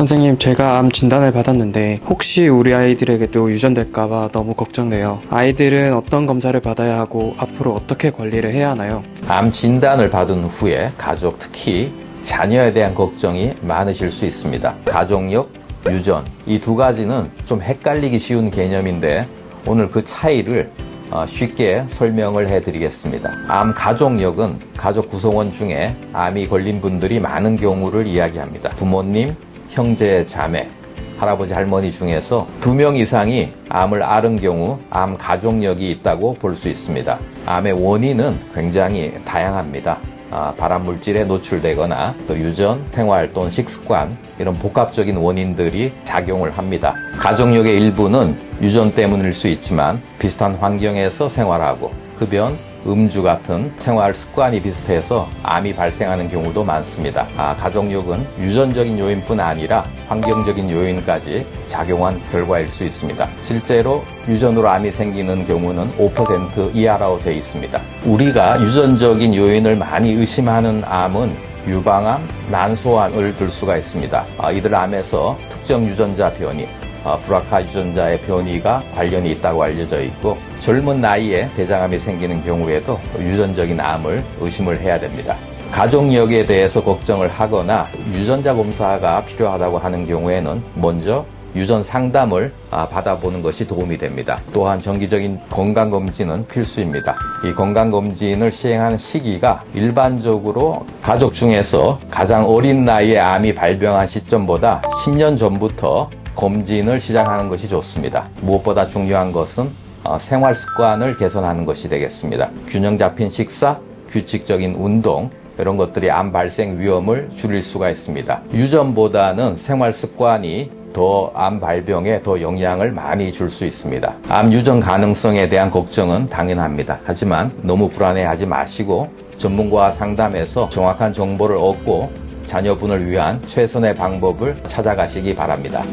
선생님, 제가 암 진단을 받았는데 혹시 우리 아이들에게도 유전될까봐 너무 걱정돼요. 아이들은 어떤 검사를 받아야 하고 앞으로 어떻게 관리를 해야 하나요? 암 진단을 받은 후에 가족 특히 자녀에 대한 걱정이 많으실 수 있습니다. 가족력, 유전 이 두 가지는 좀 헷갈리기 쉬운 개념인데 오늘 그 차이를 어, 쉽게 설명을 해드리겠습니다. 암 가족력은 가족 구성원 중에 암이 걸린 분들이 많은 경우를 이야기합니다. 부모님, 형제, 자매, 할아버지, 할머니 중에서 두 명 이상이 암을 앓은 경우 암 가족력이 있다고 볼 수 있습니다. 암의 원인은 굉장히 다양합니다. 아, 발암 물질에 노출되거나 또 유전, 생활 또는 식습관 이런 복합적인 원인들이 작용을 합니다. 가족력의 일부는 유전 때문일 수 있지만 비슷한 환경에서 생활하고 흡연, 음주 같은 생활 습관이 비슷해서 암이 발생하는 경우도 많습니다. 아, 가족력은 유전적인 요인뿐 아니라 환경적인 요인까지 작용한 결과일 수 있습니다. 실제로 유전으로 암이 생기는 경우는 5% 이하라고 되어 있습니다. 우리가 유전적인 요인을 많이 의심하는 암은 유방암, 난소암을 들 수가 있습니다. 아, 이들 암에서 특정 유전자 변이, 어, 브라카 유전자의 변이가 관련이 있다고 알려져 있고 젊은 나이에 대장암이 생기는 경우에도 유전적인 암을 의심을 해야 됩니다. 가족력에 대해서 걱정을 하거나 유전자 검사가 필요하다고 하는 경우에는 먼저 유전 상담을 아, 받아보는 것이 도움이 됩니다. 또한 정기적인 건강검진은 필수입니다. 이 건강검진을 시행하는 시기가 일반적으로 가족 중에서 가장 어린 나이에 암이 발병한 시점보다 10년 전부터 검진을 시작하는 것이 좋습니다. 무엇보다 중요한 것은 어, 생활 습관을 개선하는 것이 되겠습니다. 균형 잡힌 식사, 규칙적인 운동, 이런 것들이 암 발생 위험을 줄일 수가 있습니다. 유전보다는 생활 습관이 더 암 발병에 더 영향을 많이 줄 수 있습니다. 암 유전 가능성에 대한 걱정은 당연합니다. 하지만 너무 불안해하지 마시고 전문가와 상담해서 정확한 정보를 얻고 자녀분을 위한 최선의 방법을 찾아가시기 바랍니다.